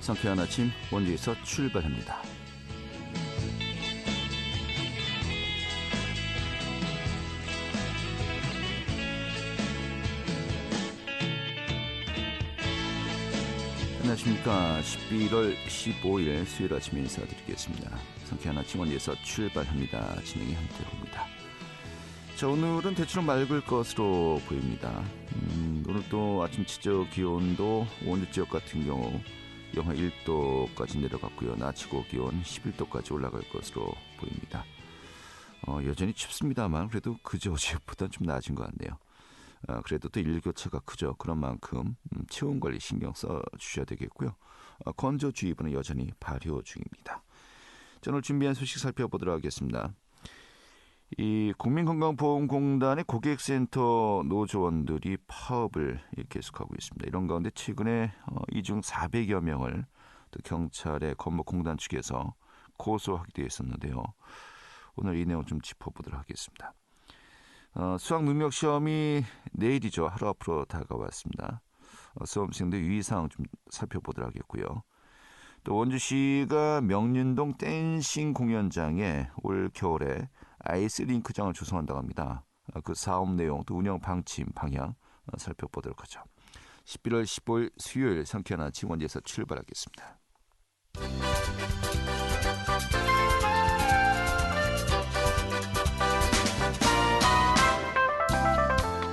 상쾌한 아침 원주에서 출발합니다. 안녕하십니까. 11월 15일 수요일 아침 인사드리겠습니다. 상쾌한 아침 원주에서 출발합니다. 진행의 한태호입니다. 자, 오늘은 대체로 맑을 것으로 보입니다. 음, 오늘 또 아침 지적 기온도 원주 지역 같은 경우 영하 1도까지 내려갔고요. 낮이고 기온 11도까지 올라갈 것으로 보입니다. 어, 여전히 춥습니다만 그래도 그저 어제보다 좀 낮은 것 같네요. 어, 그래도 또 일교차가 크죠. 그런 만큼 음, 체온 관리 신경 써 주셔야 되겠고요. 어, 건조주의보는 여전히 발효 중입니다. 자, 오늘 준비한 소식 살펴보도록 하겠습니다. 이 국민건강보험공단의 고객센터 노조원들이 파업을 계속하고 있습니다. 이런 가운데 최근에 어, 이중 400여 명을 또 경찰의 건목공단 측에서 고소하기도 했었는데요. 오늘 이 내용 좀 짚어보도록 하겠습니다. 어, 수학 능력 시험이 내일이죠. 하루 앞으로 다가왔습니다. 어, 수험생들 유의사항 좀 살펴보도록 하겠고요. 또 원주시가 명륜동 댄싱 공연장에 올 겨울에 아이스링크장을 조성한다고 합니다. 어, 그 사업 내용 또 운영 방침 방향 어, 살펴보도록 하죠. 11월 15일 수요일 상쾌한 아침 원주에서 출발하겠습니다.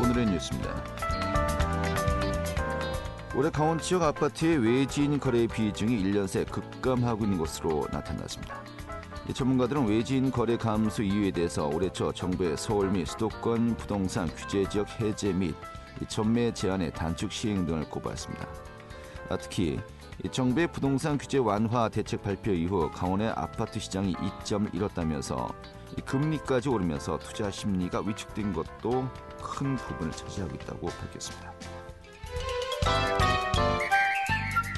오늘의 뉴스입니다. 올해 강원 지역 아파트의 외지인 거래 비중이 1년 새 급감하고 있는 것으로 나타났습니다. 전문가들은 외지인 거래 감소 이유에 대해서 올해 초 정부의 서울 및 수도권 부동산 규제 지역 해제 및 전매 제한의 단축 시행 등을 꼽았습니다. 아, 특히 정부의 부동산 규제 완화 대책 발표 이후 강원의 아파트 시장이 이점을 잃었다면서 금리까지 오르면서 투자 심리가 위축된 것도 큰 부분을 차지하고 있다고 밝혔습니다.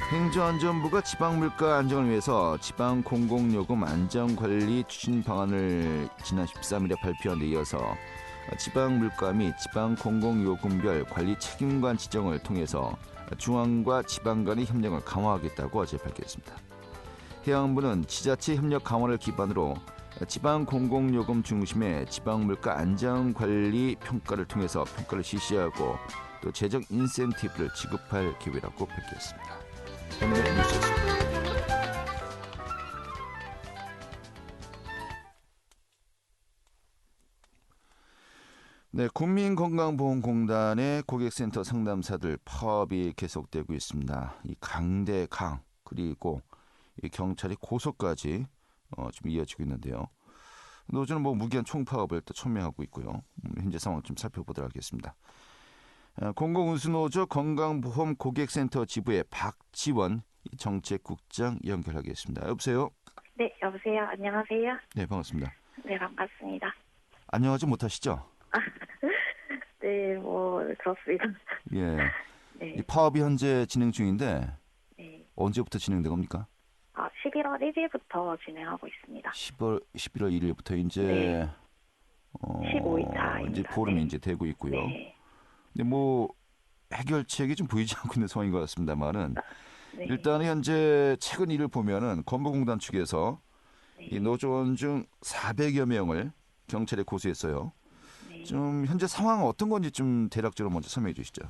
행정안전부가 지방물가 안정을 위해서 지방공공요금 안전관리 추진 방안을 지난 13일에 발표한 데 이어서 지방물가 및 지방공공요금별 관리 책임관 지정을 통해서 중앙과 지방 간의 협력을 강화하겠다고 어제 밝혔습니다. 해양부는 지자체 협력 강화를 기반으로 지방 공공요금 중심의 지방물가 안전관리 평가를 통해서 평가를 실시하고 또 재정 인센티브를 지급할 계획이라고 밝혔습니다. 오늘의 뉴스였습니다. 네, 국민건강보험공단의 고객센터 상담사들 파업이 계속되고 있습니다. 이 강대 강 그리고 이 경찰이 고소까지 어, 좀 이어지고 있는데요. 노조는 뭐 무기한 총파업을 또 촉명하고 있고요. 음, 현재 상황 좀 살펴보도록 하겠습니다. 어, 공공운수노조 건강보험 고객센터 지부의 박지원 정책국장 연결하겠습니다. 여보세요? 네, 여보세요. 안녕하세요. 네, 반갑습니다. 네, 반갑습니다. 안녕하지 못하시죠? 네, 뭐 그렇습니다. 예. 네. 이 파업이 현재 진행 중인데 네. 언제부터 진행된 겁니까? 아, 11월 1일부터 진행하고 있습니다. 10월 11월 1일부터 이제 네. 어, 15일 차입니다. 이제 포럼이 네. 이제 되고 있고요. 네. 근데 뭐 해결책이 좀 보이지 않고 있는 상황인 것 같습니다만은 네. 일단 현재 최근 일을 보면은 건보공단 측에서 네. 이 노조원 중 400여 명을 경찰에 고소했어요. 네. 좀 현재 상황은 어떤 건지 좀 대략적으로 먼저 설명해 주시죠.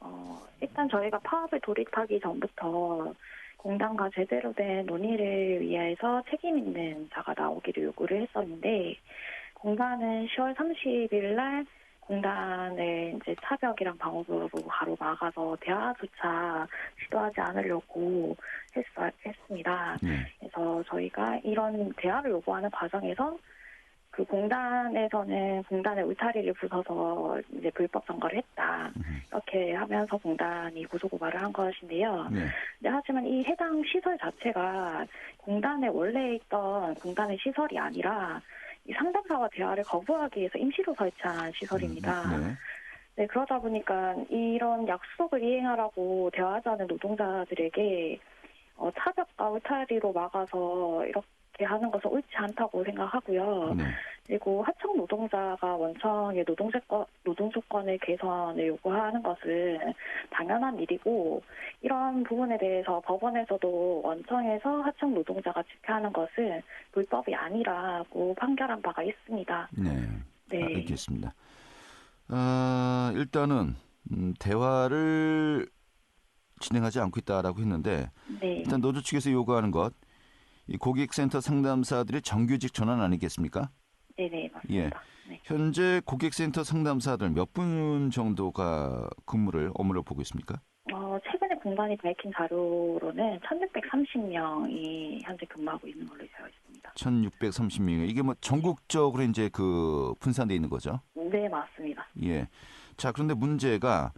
어, 일단 저희가 파업을 돌입하기 전부터 공단과 제대로 된 논의를 위해서 책임 있는 자가 나오기를 요구를 했었는데 공단은 10월 30일 날 공단을 이제 차벽이랑 방어구로 바로 막아서 대화조차 시도하지 않으려고 했, 했습니다. 네. 그래서 저희가 이런 대화를 요구하는 과정에서 그 공단에서는 공단의 울타리를 부숴서 이제 불법 점거를 했다. 이렇게 하면서 공단이 고소고발을 한 것인데요. 네. 네, 하지만 이 해당 시설 자체가 공단에 원래 있던 공단의 시설이 아니라 이 상담사와 대화를 거부하기 위해서 임시로 설치한 시설입니다. 네. 네, 그러다 보니까 이런 약속을 이행하라고 대화하자는 노동자들에게 어, 차벽과 울타리로 막아서 이렇게 하는 것은 옳지 않다고 생각하고요. 네. 그리고 하청 노동자가 원청의 노동조건, 노동조건의 개선을 요구하는 것은 당연한 일이고 이런 부분에 대해서 법원에서도 원청에서 하청 노동자가 집회하는 것은 불법이 아니라고 판결한 바가 있습니다. 네. 네. 알겠습니다. 아, 일단은 음, 대화를 진행하지 않고 있다라고 했는데 네. 일단 노조 측에서 요구하는 것, 이 고객센터 상담사들의 정규직 전환 아니겠습니까? 네네, 예. 맞습니다. 네. 현재 고객센터 상담사들 몇 분 정도가 근무를 업무를 보고 있습니까? 어, 최근에 공단이 밝힌 자료로는 1630명이 현재 근무하고 있는 걸로 되어 있습니다. 1,630명. 이게 뭐 전국적으로 이제 그 분산돼 있는 거죠. 네, 맞습니다. 예. 자, 그런데 문제가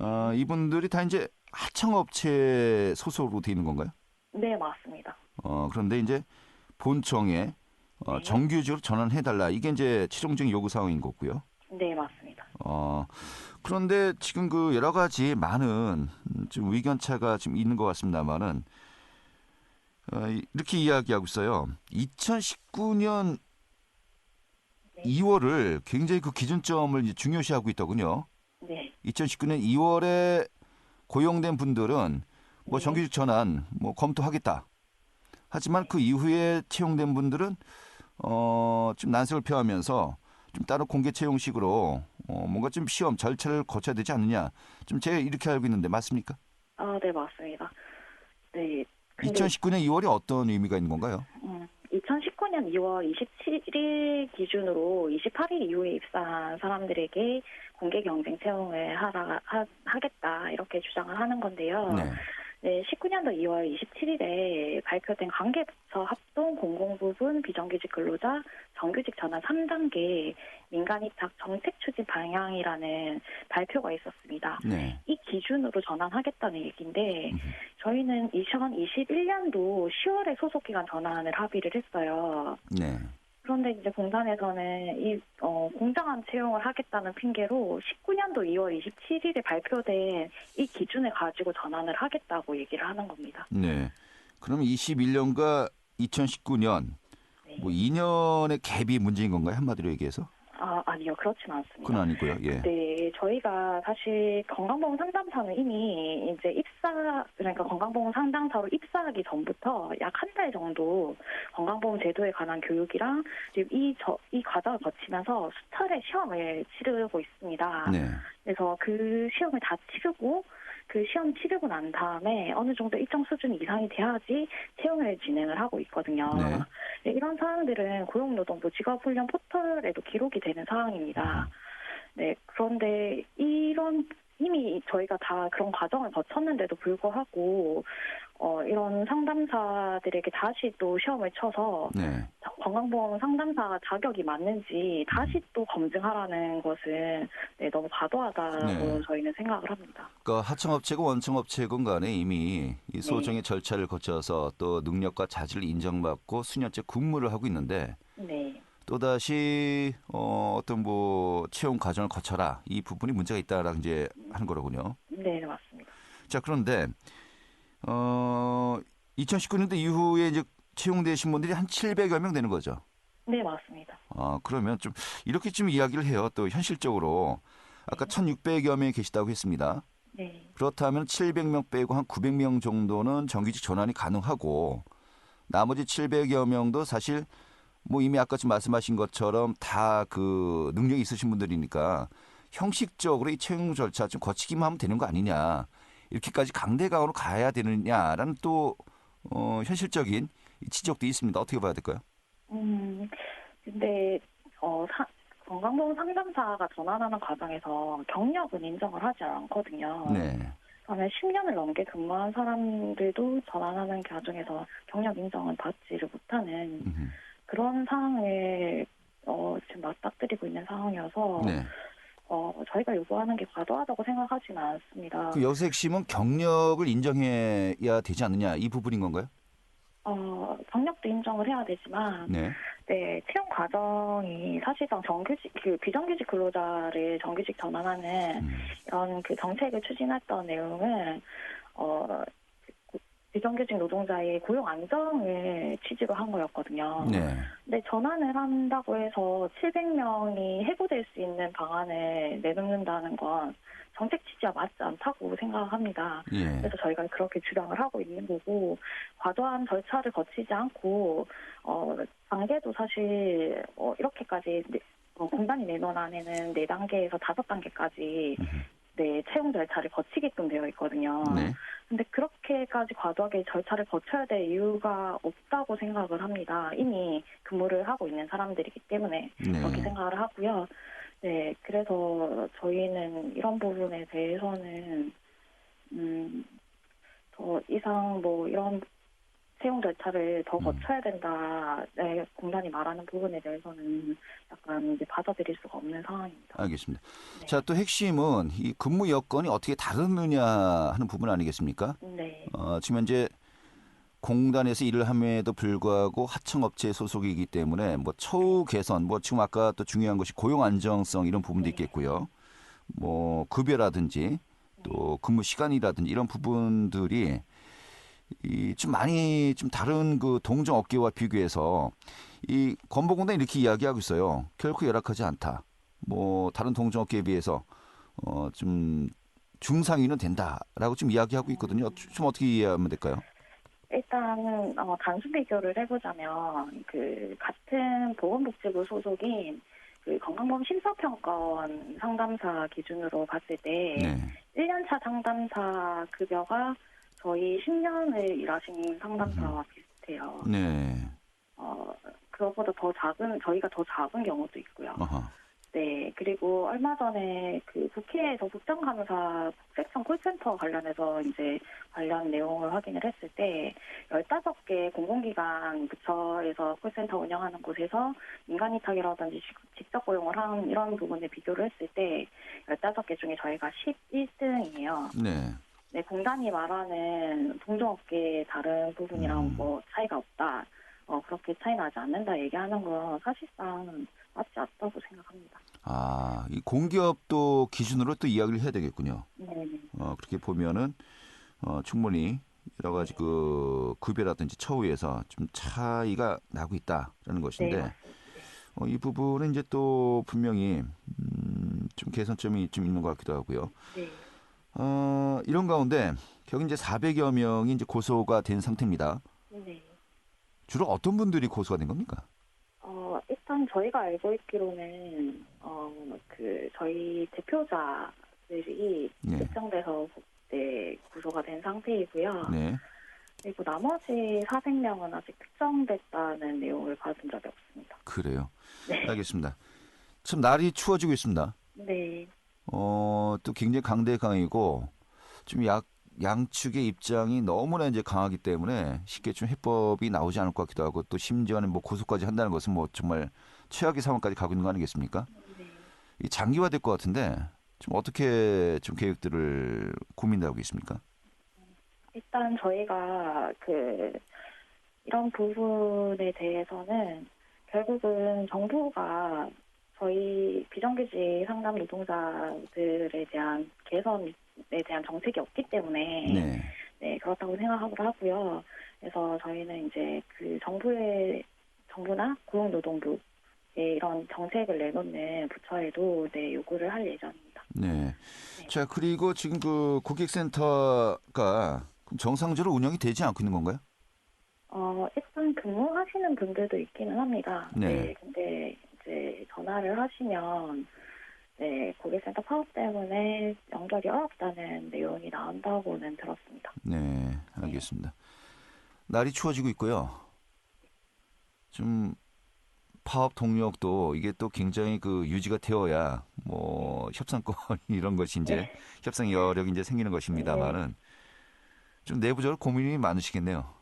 어, 이분들이 다 이제 하청업체 소속으로 돼 있는 건가요? 네, 맞습니다. 어, 그런데 이제 본청에 어, 네. 정규직으로 전환해 달라. 이게 이제 최종적인 요구 사항인 거고요. 네, 맞습니다. 어, 그런데 지금 그 여러 가지 많은 음, 좀 의견 차가 지금 있는 것 같습니다만은 어, 이- 이렇게 이야기하고 있어요. 2019년 네. 2월을 굉장히 그 기준점을 중요시하고 있더군요. 네, 2019년 2월에 고용된 분들은 뭐 네. 정규직 전환 뭐 검토하겠다. 하지만 그 이후에 채용된 분들은 어, 좀 난색을 표하면서 좀 따로 공개 채용식으로 어, 뭔가 좀 시험 절차를 거쳐야 되지 않느냐. 좀 제가 이렇게 알고 있는데 맞습니까? 아, 네, 맞습니다. 네. 근데, 2019년 2월이 어떤 의미가 있는 건가요? 음, 2019년 2월 27일 기준으로 28일 이후에 입사한 사람들에게 공개 경쟁 채용을 하라, 하, 하겠다, 이렇게 주장을 하는 건데요. 네. 네, 19년도 2월 27일에 발표된 관계부처 합동 공공부분 비정규직 근로자 정규직 전환 3단계 민간 입학 정책 추진 방향이라는 발표가 있었습니다. 네. 이 기준으로 전환하겠다는 얘기인데. 저희는 2021년도 10월에 소속 기간 전환을 합의를 했어요. 네. 그런데 이제 공단에서는 이 어, 공정한 채용을 하겠다는 핑계로 19년도 2월 27일에 발표된 이 기준을 가지고 전환을 하겠다고 얘기를 하는 겁니다. 네. 그럼 21년과 2019년 네. 뭐 2년의 갭이 문제인 건가요? 한마디로 얘기해서? 아, 아니요. 그렇진 않습니다. 그건 아니고요. 예. 네, 저희가 사실 건강보험 상담사는 이미 이제 입사, 그러니까 건강보험 상담사로 입사하기 전부터 약 한 달 정도 건강보험 제도에 관한 교육이랑 그리고 이, 저, 이 과정을 거치면서 수차례 시험을 치르고 있습니다. 네. 그래서 그 시험을 다 치르고 그 시험 치르고 난 다음에 어느 정도 일정 수준 이상이 돼야지 채용을 진행을 하고 있거든요. 네. 네, 이런 사항들은 고용노동부 직업훈련 포털에도 기록이 되는 사항입니다. 네, 그런데 이런 이미 저희가 다 그런 과정을 거쳤는데도 불구하고 어, 이런 상담사들에게 다시 또 시험을 쳐서 네. 건강보험 상담사 자격이 맞는지 다시 또 검증하라는 것은 네, 너무 과도하다고 네. 저희는 생각을 합니다. 그러니까 하청업체고 원청업체건 간에 이미 네. 이 소정의 절차를 거쳐서 또 능력과 자질을 인정받고 수년째 근무를 하고 있는데 네, 또다시 어, 어떤 뭐 채용 과정을 거쳐라 이 부분이 문제가 있다라고 이제 하는 거로군요. 네, 맞습니다. 자 그런데 어 2019년도 이후에 이제 채용되신 분들이 한 700여 명 되는 거죠. 네, 맞습니다. 아 그러면 좀 이렇게 좀 이야기를 해요. 또 현실적으로 아까 1,600여 명이 계시다고 했습니다. 네, 그렇다면 700명 빼고 한 900명 정도는 정규직 전환이 가능하고 나머지 700여 명도 사실 뭐 이미 아까 좀 말씀하신 것처럼 다 그 능력이 있으신 분들이니까 형식적으로 이 채용 절차 좀 거치기만 하면 되는 거 아니냐 이렇게까지 강대강으로 가야 되느냐라는 또 어, 현실적인 지적도 있습니다. 어떻게 봐야 될까요? 음, 근데 어, 사, 건강보험 상담사가 전환하는 과정에서 경력은 인정을 하지 않거든요. 네, 그러면 10년을 넘게 근무한 사람들도 전환하는 과정에서 경력 인정을 받지를 못하는 음흠. 그런 상황을 어, 지금 맞닥뜨리고 있는 상황이어서 네. 어, 저희가 요구하는 게 과도하다고 생각하지는 않습니다. 그 여기서 핵심은 경력을 인정해야 되지 않느냐 이 부분인 건가요? 어, 경력도 인정을 해야 되지만 네, 네, 채용 과정이 사실상 정규직, 그 비정규직 근로자를 정규직 전환하는 음. 이런 그 정책을 추진했던 내용은, 어, 그 비정규직 노동자의 고용 안정을 취지로 한 거였거든요. 네. 근데 전환을 한다고 해서 700명이 해고될 수 있는 방안을 내놓는다는 건 정책 취지와 맞지 않다고 생각합니다. 예. 그래서 저희가 그렇게 주장을 하고 있는 거고 과도한 절차를 거치지 않고 어 단계도 사실 어 이렇게까지 네- 어, 공단이 내놓은 안에는 네 단계에서 다섯 단계까지 네 채용 절차를 거치게끔 되어 있거든요. 네. 근데 그렇게까지 과도하게 절차를 거쳐야 될 이유가 없다고 생각을 합니다. 이미 근무를 하고 있는 사람들이기 때문에 그렇게 네. 생각을 하고요. 네, 그래서 저희는 이런 부분에 대해서는 음, 더 이상 뭐 이런 채용 절차를 더 음. 거쳐야 된다. 네, 공단이 말하는 부분에 대해서는 약간 이제 받아들일 수가 없는 상황입니다. 알겠습니다. 네. 자, 또 핵심은 이 근무 여건이 어떻게 다르느냐 하는 부분 아니겠습니까? 네, 어, 지금 현재 공단에서 일을 함에도 불구하고 하청업체 소속이기 때문에 뭐 처우 개선, 뭐 지금 아까 또 중요한 것이 고용 안정성 이런 부분도 네. 있겠고요. 뭐 급여라든지 또 근무 시간이라든지 이런 부분들이 이 좀 많이 좀 다른 그 동종 업계와 비교해서 이 건보공단이 이렇게 이야기하고 있어요. 결코 열악하지 않다. 뭐 다른 동종 업계에 비해서 어좀 중상위는 된다라고 좀 이야기하고 있거든요. 좀 어떻게 이해하면 될까요? 일단은 어, 단순 비교를 해보자면 그 같은 보건복지부 소속인 그 건강보험 심사평가원 상담사 기준으로 봤을 때 네. 1년차 상담사 급여가 저희 10년을 일하신 상담사와 비슷해요. 네. 어, 그거보다 더 작은, 저희가 더 작은 경우도 있고요. 아하. 네, 그리고 얼마 전에 그 국회에서 국정감사 국세청 콜센터 관련해서 이제 관련 내용을 확인을 했을 때 15개 공공기관 부처에서 콜센터 운영하는 곳에서 민간위탁이라든지 직- 직접 고용을 한 이런 부분에 비교를 했을 때 15개 중에 저희가 11등이에요. 네. 네, 공단이 말하는 동종업계의 다른 부분이랑 음. 뭐 차이가 없다. 어, 그렇게 차이 나지 않는다 얘기하는 건 사실상 맞지 않다고 생각합니다. 아, 이 공기업도 기준으로 또 이야기를 해야 되겠군요. 네, 어, 그렇게 보면은 어, 충분히 여러 가지 그 급여라든지 처우에서 좀 차이가 나고 있다라는 네, 것인데 맞습니다. 어, 이 부분은 이제 또 분명히 음, 좀 개선점이 좀 있는 것 같기도 하고요. 네. 어, 이런 가운데 결국 이제 400여 명이 이제 고소가 된 상태입니다. 네. 주로 어떤 분들이 고소가 된 겁니까? 어, 일단 저희가 알고 있기로는 어, 그 저희 대표자들이 네. 특정돼서 네, 구소가 된 상태이고요. 네. 그리고 나머지 400명은 아직 특정됐다는 내용을 받은 적이 없습니다. 그래요. 네. 알겠습니다. 참 날이 추워지고 있습니다. 네. 어, 또 굉장히 강대강이고 좀 약, 양측의 입장이 너무나 이제 강하기 때문에 쉽게 좀 해법이 나오지 않을 것 같기도 하고 또 심지어는 뭐 고소까지 한다는 것은 뭐 정말 최악의 상황까지 가고 있는 거 아니겠습니까? 네. 이 장기화될 것 같은데 좀 어떻게 좀 계획들을 고민하고 있습니까? 일단 저희가 그 이런 부분에 대해서는 결국은 정부가 저희 비정규직 상담 노동자들에 대한 개선에 대한 정책이 없기 때문에 네. 네, 그렇다고 생각을 하고요. 그래서 저희는 이제 그 정부의 정부나 고용노동부에 이런 정책을 내놓는 부처에도 네, 요구를 할 예정입니다. 네. 자, 그리고 지금 그 고객센터가 정상적으로 운영이 되지 않고 있는 건가요? 어, 일단 근무하시는 분들도 있기는 합니다. 네. 근데 이제 전화를 하시면 네, 고객센터 파업 때문에 연결이 어렵다는 내용이 나온다고는 들었습니다. 네, 알겠습니다. 날이 추워지고 있고요. 좀 파업 동력도 이게 또 굉장히 그 유지가 되어야 뭐 협상권 이런 것이 이제 네. 협상 여력이 이제 생기는 것입니다만은 좀 내부적으로 고민이 많으시겠네요.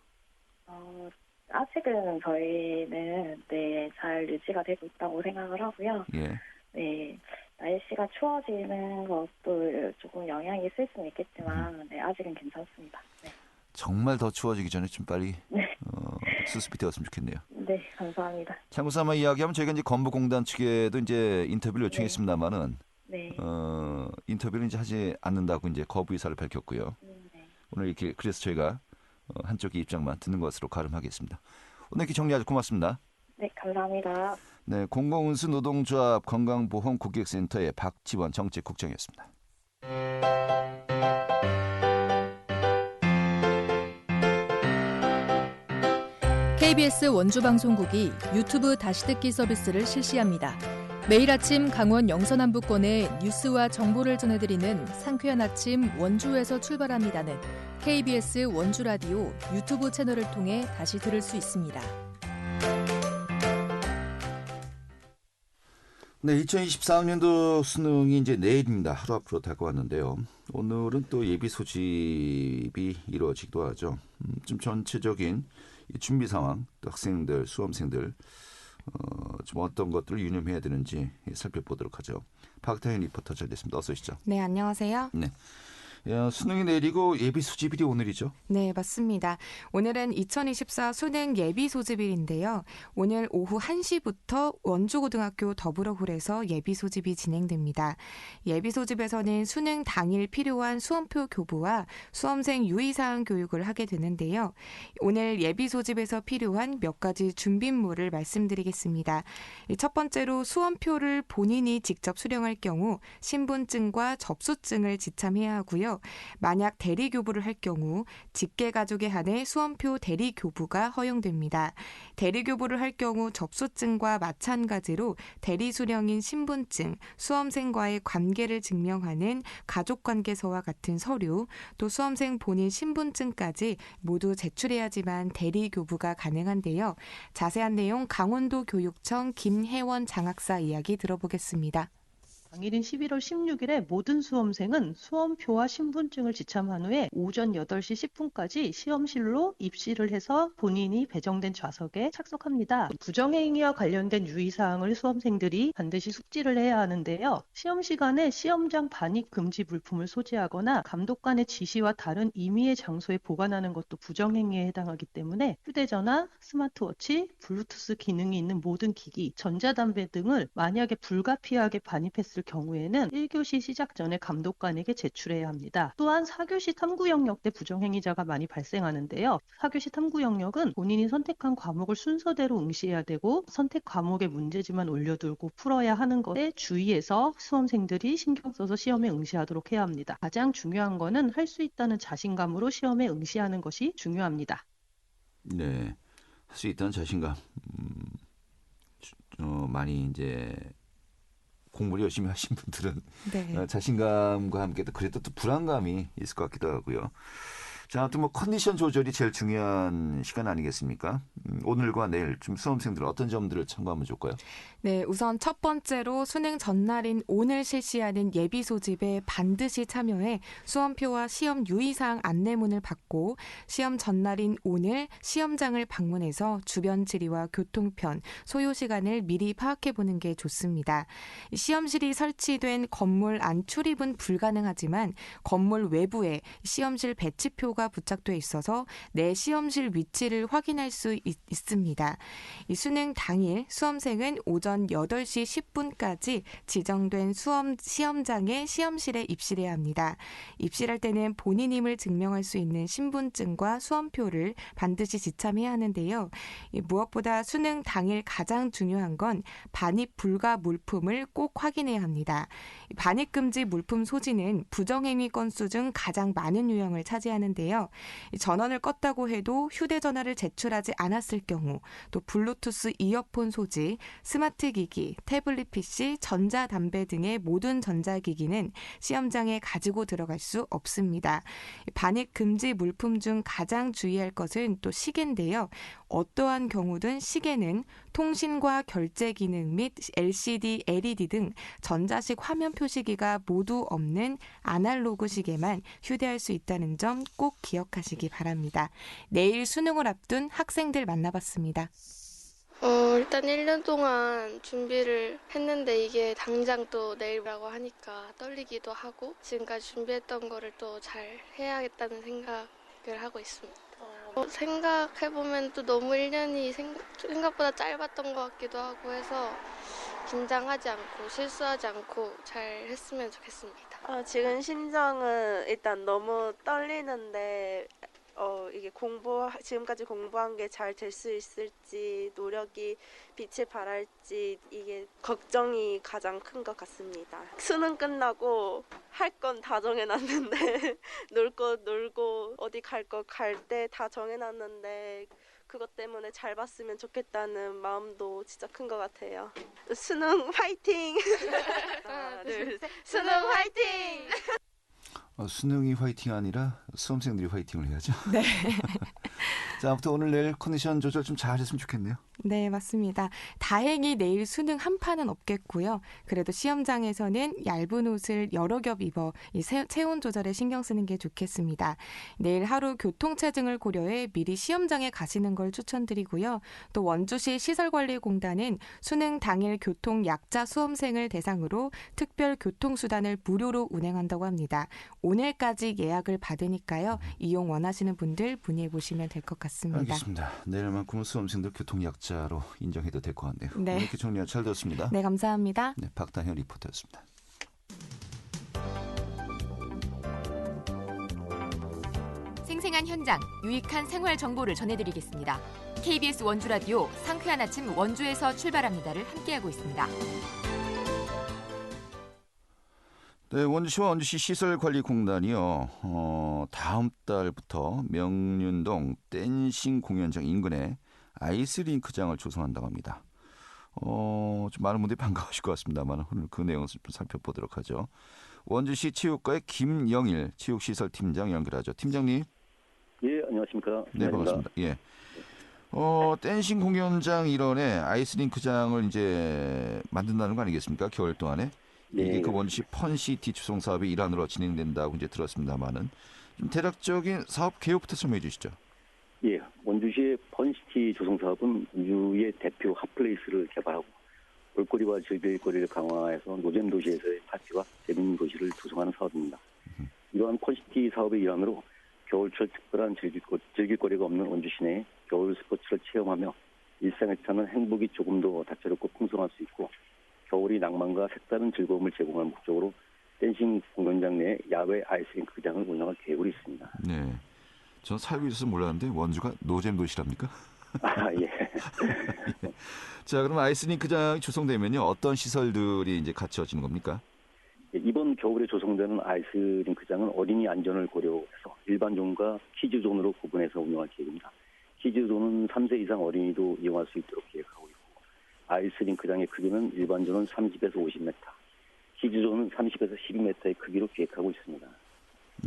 어, 아직은 저희는 네, 잘 유지가 되고 있다고 생각을 하고요. 예. 네, 날씨가 추워지는 것도 조금 영향이 있을 수는 있겠지만, 네, 아직은 괜찮습니다. 네, 정말 더 추워지기 전에 좀 빨리 네, 어, 수습이 되었으면 좋겠네요. 네, 감사합니다. 참고삼아 이야기하면 저희가 이제 건보공단 측에도 이제 인터뷰를 요청했습니다만은 네, 어, 인터뷰를 이제 하지 않는다고 이제 거부 의사를 밝혔고요. 음, 네, 오늘 이렇게 그래서 저희가 어, 한쪽의 입장만 듣는 것으로 가름하겠습니다. 오늘 이렇게 정리하자 고맙습니다. 네, 감사합니다. 네, 공공운수 노동조합 건강보험 고객센터의 박지원 정책국장이었습니다. KBS 원주방송국이 유튜브 다시 듣기 서비스를 실시합니다. 매일 아침 강원 영서남부권의 뉴스와 정보를 전해드리는 상쾌한 아침 원주에서 출발합니다는 KBS 원주 라디오 유튜브 채널을 통해 다시 들을 수 있습니다. 네, 2024학년도 수능이 이제 내일입니다. 하루 앞으로 다가왔는데요. 오늘은 또 예비 소집이 이루어지기도 하죠. 음, 좀 전체적인 이 준비 상황, 또 학생들, 수험생들 어, 좀 어떤 것들을 유념해야 되는지 살펴보도록 하죠. 박타현 리포터 전됐습니다. 어서 오시죠. 네, 안녕하세요. 야, 수능이 내리고 예비 소집일이 오늘이죠. 네, 맞습니다. 오늘은 2024 수능 예비 소집일인데요. 오늘 오후 1시부터 원주고등학교 더불어홀에서 예비 소집이 진행됩니다. 예비 소집에서는 수능 당일 필요한 수험표 교부와 수험생 유의사항 교육을 하게 되는데요. 오늘 예비 소집에서 필요한 몇 가지 준비물을 말씀드리겠습니다. 이첫 번째로 수험표를 본인이 직접 수령할 경우 신분증과 접수증을 지참해야 하고요. 만약 대리 교부를 할 경우 직계 가족에 한해 수험표 대리 교부가 허용됩니다. 대리 교부를 할 경우 접수증과 마찬가지로 대리 수령인 신분증, 수험생과의 관계를 증명하는 가족관계서와 같은 서류, 또 수험생 본인 신분증까지 모두 제출해야지만 대리 교부가 가능한데요. 자세한 내용 강원도 교육청 김혜원 장학사 이야기 들어보겠습니다. 당일인 11월 16일에 모든 수험생은 수험표와 신분증을 지참한 후에 오전 8시 10분까지 시험실로 입실을 해서 본인이 배정된 좌석에 착석합니다. 부정행위와 관련된 유의사항을 수험생들이 반드시 숙지를 해야 하는데요. 시험 시간에 시험장 반입 금지 물품을 소지하거나 감독관의 지시와 다른 임의의 장소에 보관하는 것도 부정행위에 해당하기 때문에 휴대전화, 스마트워치, 블루투스 기능이 있는 모든 기기, 전자담배 등을 만약에 불가피하게 반입했을 경우에는 1교시 시작 전에 감독관에게 제출해야 합니다. 또한 4교시 탐구 영역 때 부정행위자가 많이 발생하는데요. 4교시 탐구 영역은 본인이 선택한 과목을 순서대로 응시해야 되고 선택 과목의 문제지만 올려두고 풀어야 하는 것에 주의해서 수험생들이 신경 써서 시험에 응시하도록 해야 합니다. 가장 중요한 거는 할수 있다는 자신감으로 시험에 응시하는 것이 중요합니다. 네, 할 수 있다는 자신감. 음, 주- 어, 많이 이제 공부를 열심히 하신 분들은 네. 어, 자신감과 함께 또 그래도 또 불안감이 있을 것 같기도 하고요. 자, 아무튼 뭐 컨디션 조절이 제일 중요한 시간 아니겠습니까? 음, 오늘과 내일 좀 수험생들 어떤 점들을 참고하면 좋을까요? 네, 우선 첫 번째로 수능 전날인 오늘 실시하는 예비 소집에 반드시 참여해 수험표와 시험 유의사항 안내문을 받고 시험 전날인 오늘 시험장을 방문해서 주변 지리와 교통편, 소요 시간을 미리 파악해 보는 게 좋습니다. 이 시험실이 설치된 건물 안 출입은 불가능하지만 건물 외부에 시험실 배치표 가 부착돼 있어서 내 시험실 위치를 확인할 수 있, 있습니다. 이 수능 당일 수험생은 오전 8시 10분까지 지정된 수험 시험장의 시험실에 입실해야 합니다. 입실할 때는 본인임을 증명할 수 있는 신분증과 수험표를 반드시 지참해야 하는데요. 이 무엇보다 수능 당일 가장 중요한 건 반입 불가 물품을 꼭 확인해야 합니다. 이 반입 금지 물품 소지는 부정행위 건수 중 가장 많은 유형을 차지하는데 요. 이 전원을 껐다고 해도 휴대전화를 제출하지 않았을 경우, 또 블루투스 이어폰 소지, 스마트 기기, 태블릿 PC, 전자담배 등의 모든 전자기기는 시험장에 가지고 들어갈 수 없습니다. 이 반입 금지 물품 중 가장 주의할 것은 또 시계인데요. 어떠한 경우든 시계는 통신과 결제 기능 및 LCD, LED 등 전자식 화면 표시기가 모두 없는 아날로그 시계만 휴대할 수 있다는 점 꼭 기억하시기 바랍니다. 내일 수능을 앞둔 학생들 만나봤습니다. 어, 일단 1년 동안 준비를 했는데 이게 당장 또 내일이라고 하니까 떨리기도 하고 지금까지 준비했던 거를 또 잘 해야겠다는 생각을 하고 있습니다. 어, 생각해보면 또 너무 1년이 생각보다 짧았던 것 같기도 하고 해서 긴장하지 않고 실수하지 않고 잘 했으면 좋겠습니다. 아, 지금 심정은 일단 너무 떨리는데 어, 이게 공부 지금까지 공부한 게 잘 될 수 있을지 노력이 빛을 발할지 이게 걱정이 가장 큰 것 같습니다. 수능 끝나고 할 건 다 정해놨는데 놀 거 놀고 어디 갈 거 갈 때 다 정해놨는데 그것 때문에 잘 봤으면 좋겠다는 마음도 진짜 큰 것 같아요. 수능 화이팅! 하나, 둘, 셋. 수능 화이팅! 어, 수능이 화이팅 아니라 수험생들이 화이팅을 해야죠. 네. 자, 아무튼 오늘 내일 컨디션 조절 좀 잘했으면 좋겠네요. 네, 맞습니다. 다행히 내일 수능 한 판은 없겠고요. 그래도 시험장에서는 얇은 옷을 여러 겹 입어 이 세- 체온 조절에 신경 쓰는 게 좋겠습니다. 내일 하루 교통체증을 고려해 미리 시험장에 가시는 걸 추천드리고요. 또 원주시 시설관리공단은 수능 당일 교통 약자 수험생을 대상으로 특별 교통수단을 무료로 운행한다고 합니다. 오늘까지 예약을 받으니까요. 이용 원하시는 분들 문의해 보시면 될 것 같습니다. 알겠습니다. 내일만큼은 수험생들 교통약자로 인정해도 될 것 같네요. 네. 오늘 이렇게 정리가 잘 되었습니다. 네, 감사합니다. 네, 박다현 리포터였습니다. 생생한 현장, 유익한 생활 정보를 전해드리겠습니다. KBS 원주 라디오 상쾌한 아침 원주에서 출발합니다를 함께하고 있습니다. 네, 원주시와 원주시 시설관리공단이요. 어, 다음 달부터 명륜동 댄싱 공연장 인근에 아이스링크장을 조성한다고 합니다. 어, 좀 많은 분들이 반가우실 것 같습니다만 오늘 그 내용을 좀 살펴보도록 하죠. 원주시 체육과의 김영일 체육시설 팀장 연결하죠. 팀장님. 예, 안녕하십니까. 네, 반갑습니다. 예. 어, 댄싱 공연장 일원에 아이스링크장을 이제 만든다는 거 아니겠습니까? 겨울 동안에. 이게 네. 그 원주시 펀시티 주송 사업의 일환으로 진행된다고 이제 들었습니다만은 좀 대략적인 사업 개요부터 설명해 주시죠. 예, 원주시의 펀시티 조성 사업은 원주의 대표 핫플레이스를 개발하고 볼거리와 즐길거리를 강화해서 노잼 도시에서의 파티와 재밌는 도시를 조성하는 사업입니다. 이러한 펀시티 사업의 일환으로 겨울철 특별한 즐길거, 즐길거리가 없는 원주 시 내에 겨울 스포츠를 체험하며 일상에 찾는 행복이 조금 더 다채롭고 풍성할 수 있고 겨울이 낭만과 색다른 즐거움을 제공할 목적으로 댄싱 공연장 내 야외 아이스링크장을 운영할 계획이 있습니다. 네. 전 살고 있어서 몰랐는데 원주가 노잼 도시랍니까? 아, 예. 자, 그럼 아이스링크장이 조성되면요. 어떤 시설들이 이제 갖춰지는 겁니까? 예, 이번 겨울에 조성되는 아이스링크장은 어린이 안전을 고려해서 일반존과 키즈존으로 구분해서 운영할 계획입니다. 키즈존은 3세 이상 어린이도 이용할 수 있도록 계획하고 있고, 아이스링크장의 크기는 일반존은 30에서 50m, 키즈존은 30에서 12m의 크기로 계획하고 있습니다.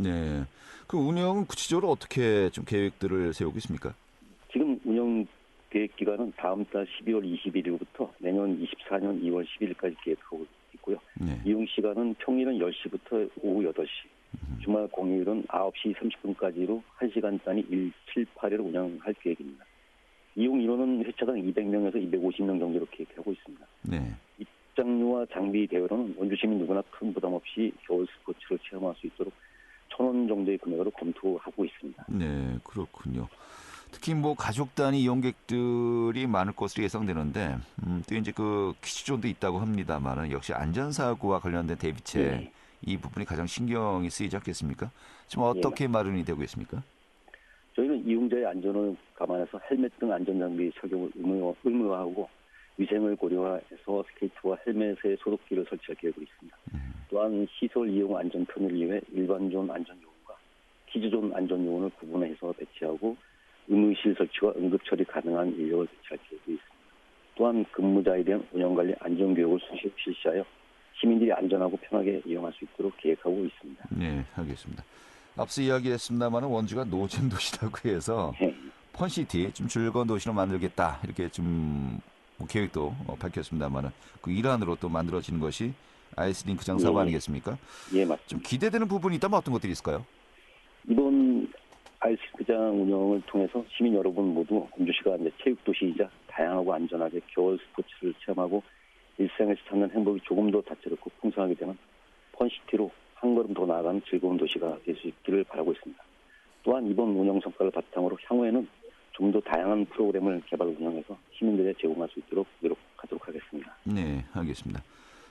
네. 그 운영은 구체적으로 어떻게 좀 계획들을 세우고 있습니까? 지금 운영 계획 기간은 다음 달 12월 21일부터 내년 24년 2월 10일까지 계획하고 있고요. 네. 이용 시간은 평일은 10시부터 오후 8시, 주말 공휴일은 9시 30분까지로 1시간 단위 1, 7, 8일 운영할 계획입니다. 이용 인원은 회차당 200명에서 250명 정도로 계획하고 있습니다. 네. 입장료와 장비 대여로는 원주 시민 누구나 큰 부담 없이 겨울 스포츠를 체험할 수 있도록 천 원 정도의 금액으로 검토하고 있습니다. 네, 그렇군요. 특히 뭐 가족 단위 이용객들이 많을 것으로 예상되는데 음, 또 이제 그 키즈존도 있다고 합니다만은 역시 안전사고와 관련된 대비체 네. 이 부분이 가장 신경이 쓰이지 않겠습니까? 지금 어떻게 마련이 되고 있습니까? 이용자의 안전을 감안해서 헬멧 등 안전장비 착용을 의무, 의무 화하고 위생을 고려해서 스케이트와 헬멧에 소독기를 설치할 계획이 있습니다. 또한 시설 이용 안전 편의를 위해 일반존 안전 요원과 키즈존 안전 요원을 구분해서 배치하고 의무실 설치와 응급 처리 가능한 인력을 배치할 계획이 있습니다. 또한 근무자에 대한 운영관리 안전교육을 수시 실시하여 시민들이 안전하고 편하게 이용할 수 있도록 계획하고 있습니다. 네, 알겠습니다. 앞서 이야기했습니다만 원주가 노잼 도시라고 해서 네. 펀시티 좀 즐거운 도시로 만들겠다 이렇게 좀 뭐 계획도 어, 밝혔습니다만은 그 일환으로 또 만들어지는 것이 아이스링크장 사업 네. 아니겠습니까? 예, 맞습니다. 좀 기대되는 부분이 있다면 어떤 것들이 있을까요? 이번 아이스크장 운영을 통해서 시민 여러분 모두 원주시가 이제 체육 도시이자 다양하고 안전하게 겨울 스포츠를 체험하고 일상에서 찾는 행복이 조금 더 다채롭고 풍성하게 되는 펀시티로 한 걸음 더 나아가는 즐거운 도시가 될 수 있기를 바라고 있습니다. 또한 이번 운영 성과를 바탕으로 향후에는 좀 더 다양한 프로그램을 개발 운영해서 시민들에 제공할 수 있도록 노력하도록 하겠습니다. 네, 알겠습니다.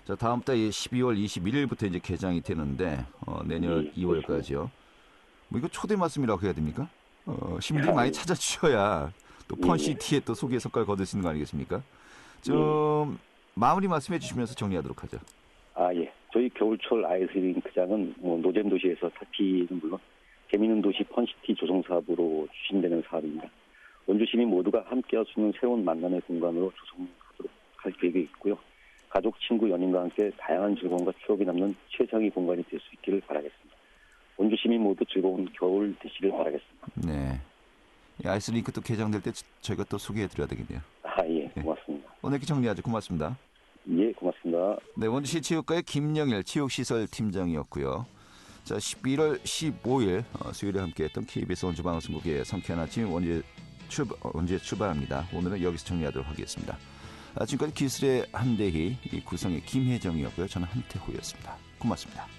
자, 다음 달 12월 21일부터 이제 개장이 되는데 어, 내년 네, 2월까지요. 뭐 이거 초대 말씀이라고 해야 됩니까? 어, 시민들이 많이 찾아주셔야 또 예, 예. 펀시티에 또 소개 성과를 거둘 수 있는 거 아니겠습니까? 좀 마무리 말씀해 주시면서 정리하도록 하죠. 겨울철 아이스링크장은 뭐 노잼 도시에서 탈피는 물론 재미있는 도시 펀시티 조성 사업으로 추진되는 사업입니다. 원주 시민 모두가 함께할 수 있는 새로운 만남의 공간으로 조성하도록 할 계획이 있고요. 가족, 친구, 연인과 함께 다양한 즐거움과 추억이 남는 최상의 공간이 될 수 있기를 바라겠습니다. 원주 시민 모두 즐거운 겨울 되시길 바라겠습니다. 네. 이 아이스링크 또 개장될 때 저희가 또 소개해 드려야 되겠네요. 아, 예. 고맙습니다. 오늘 이렇게 정리하죠. 고맙습니다. 예, 고맙습니다. 네, 원주시 체육과의 김영일 체육시설 팀장이었고요. 자, 11월 15일 어, 수요일에 함께했던 KBS 원주 방송국의 성쾌한 아침 원주에 출발, 어, 원주에 출발합니다. 오늘은 여기서 정리하도록 하겠습니다. 아, 지금까지 기술의 한대희, 이 구성의 김혜정이었고요. 저는 한태호였습니다. 고맙습니다.